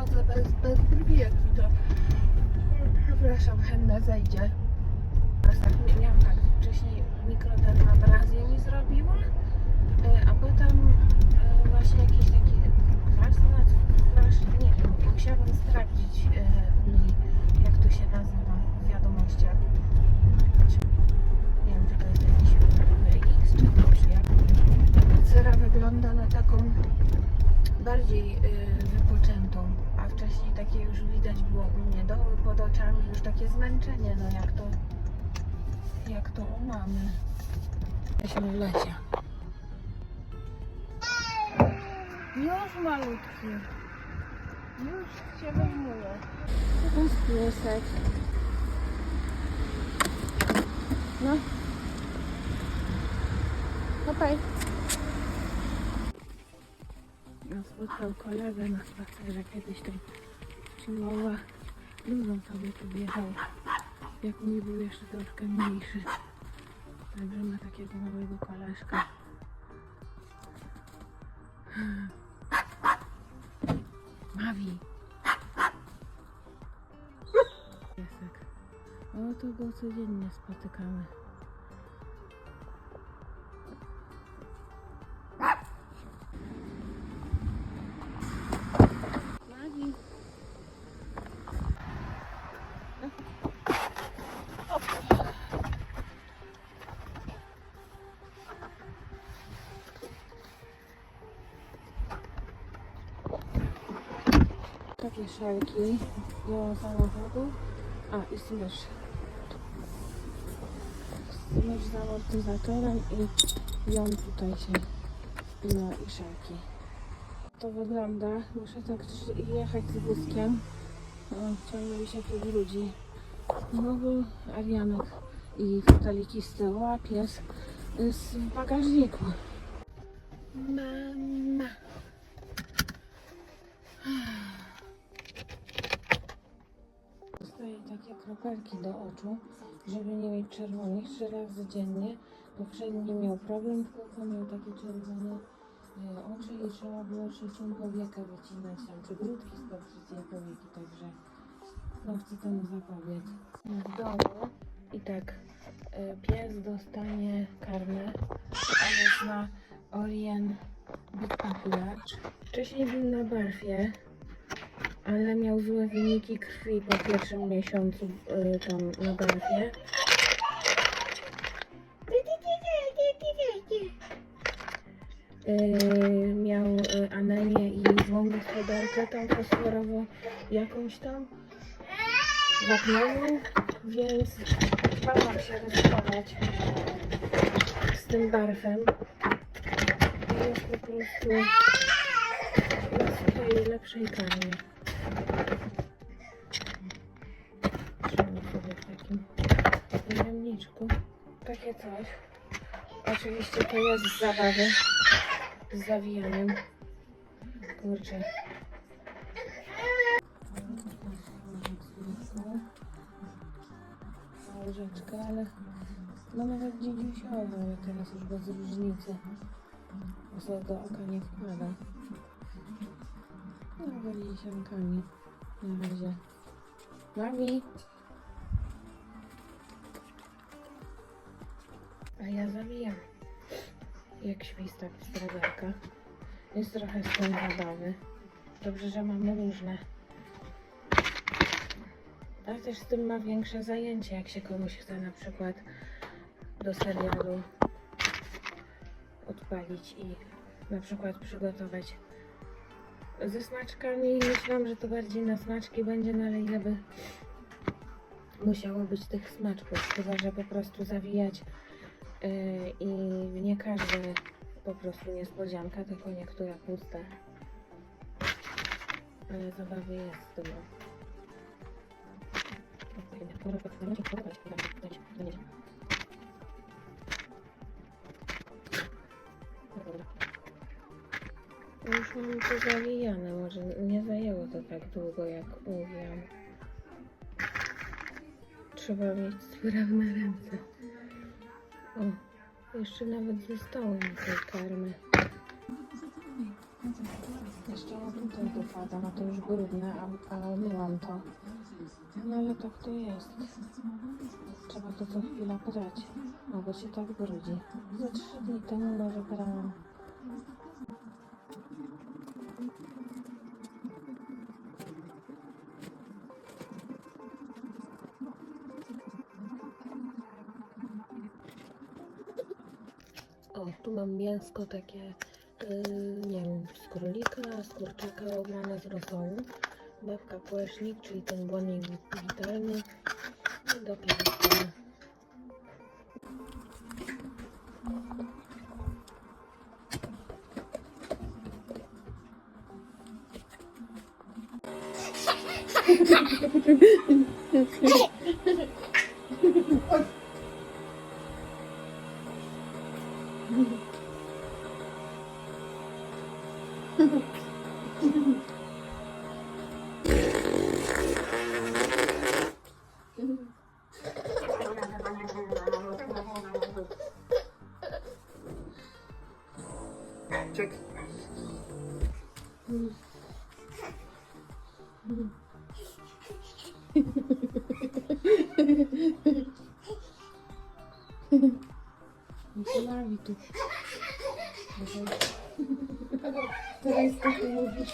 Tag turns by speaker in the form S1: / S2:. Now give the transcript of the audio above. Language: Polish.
S1: chodzę bez, bez brwi, jak mi to... Przepraszam, henna zejdzie. Teraz tak, mia- miałam tak, wcześniej mikrodermabrazję mi zrobiła, e, a potem e, właśnie jakiś taki flash, nie wiem, musiałam sprawdzić e, u niej, jak to się nazywa w wiadomościach. Nie wiem, czy to jest jakiś X, czy to, czy jak. Cera wygląda na taką bardziej y, wypoczętą, a wcześniej takie już widać było u mnie doły pod oczami, już takie zmęczenie, no jak to, jak to u mamy. Jesteśmy w lesie. Już malutki. Już się wyjmuje. To jest piesek. No. Hopaj. Ja spotkał kolegę na spacerze kiedyś tam Chihuahua luzą sobie tu wjechał. Jak mój był jeszcze troszkę mniejszy. Także ma takiego małego koleżka. Mawi. Piesek. O, to go codziennie spotykamy. Takie szelki do samochodu. A, i smycz. Smycz z amortyzatorem i ją tutaj się wpina i szelki. To wygląda. Muszę tak jechać z wózkiem. Ciągle mi się tu brudzi. Znowu Arianek i foteliki z tyłu, a pies w bagażniku. Mama. Kropelki do oczu, żeby nie mieć czerwonych trzy razy dziennie. Poprzedni miał problem, kółko miał takie czerwone e, oczy i trzeba było trzecią powiekę wycinać tam, czy grudki spod trzeciej powieki, także no chcę temu zapobiec. W domu i tak e, pies dostanie karmę, ale na Orien Big. Wcześniej był na barfie, ale miał złe wyniki krwi po pierwszym miesiącu y, tam na barwie. Y, miał y, anemię i złą gospodarkę tam fosforową jakąś tam wapniową, więc bałam się ryzykować z tym barfem. I jest po prostu na swojej lepszej karmie. Trzymam sobie w takim pojemniczku. Takie coś. Oczywiście to jest z zabawy. Z zawijaniem. Kurczę. Łyżeczkę, ale no nawet dzidziusiowo, ale teraz już bez różnicy. Złego oka nie wkłada. No, bardziej siankami. Na razie. Mami! A ja zawijam. Jak świstak z. Jest trochę zabawy. Dobrze, że mamy różne. Ale też z tym ma większe zajęcie, jak się komuś chce na przykład do serialu odpalić i na przykład przygotować ze smaczkami myślałam, że to bardziej na smaczki będzie, no ale ile by musiało być tych smaczków, chyba że po prostu zawijać yy, i nie każde po prostu niespodzianka, tylko niektóre puste. Ale zabawy jest dużo. To zawijane, może nie zajęło to tak długo jak mówiłam. Trzeba mieć sprawne ręce. O, jeszcze nawet zostało mi tej karmy. Jeszcze tutaj dopada, no to już brudne, a, a myłam to. No ale tak to jest. Trzeba to co chwila prać, no bo się tak brudzi. Za trzy dni temu może brałam. O, tu mam mięsko takie, yy, nie wiem, z królika, z kurczaka obrane z rosołu. Babka płesznik, czyli ten błonnik witalny. I do piekarnika.
S2: Czek.
S1: Mikołajowi tu. Teraz tak mówisz.